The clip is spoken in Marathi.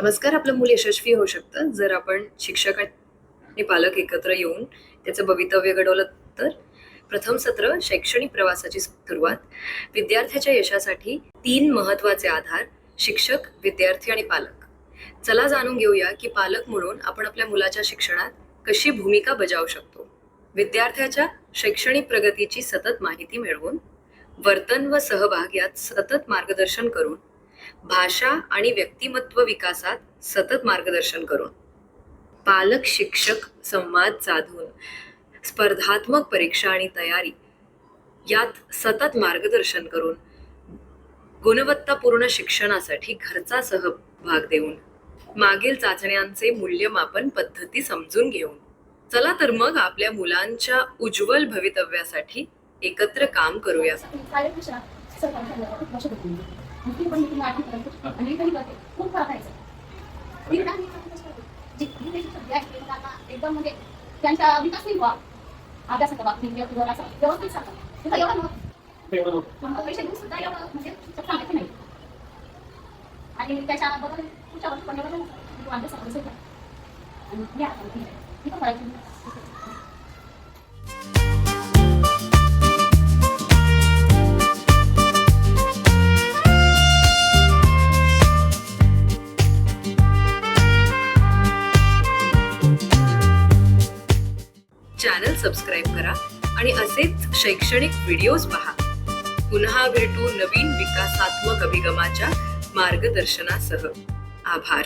नमस्कार आपलं मूल यशस्वी होऊ शकतं. जर आपण शिक्षक आणि पालक एकत्र येऊन त्याचं भवितव्य घडवलं तर? प्रथम सत्र शैक्षणिक प्रवासाची सुरुवात. विद्यार्थ्याच्या यशासाठी तीन महत्त्वाचे आधार शिक्षक विद्यार्थी आणि पालक. चला जाणून घेऊया की पालक म्हणून आपण आपल्या मुलाच्या शिक्षणात कशी भूमिका बजावू शकतो? विद्यार्थ्याच्या शैक्षणिक प्रगतीची सतत माहिती मिळवून वर्तन व सहभाग यात सतत मार्गदर्शन करून भाषा आणि व्यक्तिमत्व विकासात सतत मार्गदर्शन करून. पालक शिक्षक संवाद साधून स्पर्धात्मक परीक्षा आणि तयारी यात सतत मार्गदर्शन करून गुणवत्तापूर्ण शिक्षणासाठी घरचा सहभाग देऊन मागील चाचण्यांचे मूल्यमापन पद्धती समजून घेऊन. चला तर मग आपल्या मुलांच्या उज्ज्वल भवितव्यासाठी एकत्र काम करूया. पण मी आठवीपर्यंत आणि काही करते खूप फरक आहे. मी? जे एकदम म्हणजे त्यांचा विकास नाही व्हावा. अभ्यासाच्या बाबतीत किंवा किंवा असं व्यवस्थित सांगतात तिथं एवढं नव्हतं. मग पैसे देऊन सुद्धा एवढं म्हणजे सांगायचे नाही. आणि त्याच्या बरोबर पुढच्या वर्षी पण एवढं. आणि या आता मी- मी चॅनल सबस्क्राईब करा आणि असेच शैक्षणिक व्हिडिओज पहा. पुन्हा भेटू नवीन विकासात्मक अभिगमाच्या मार्गदर्शनासह. आभार.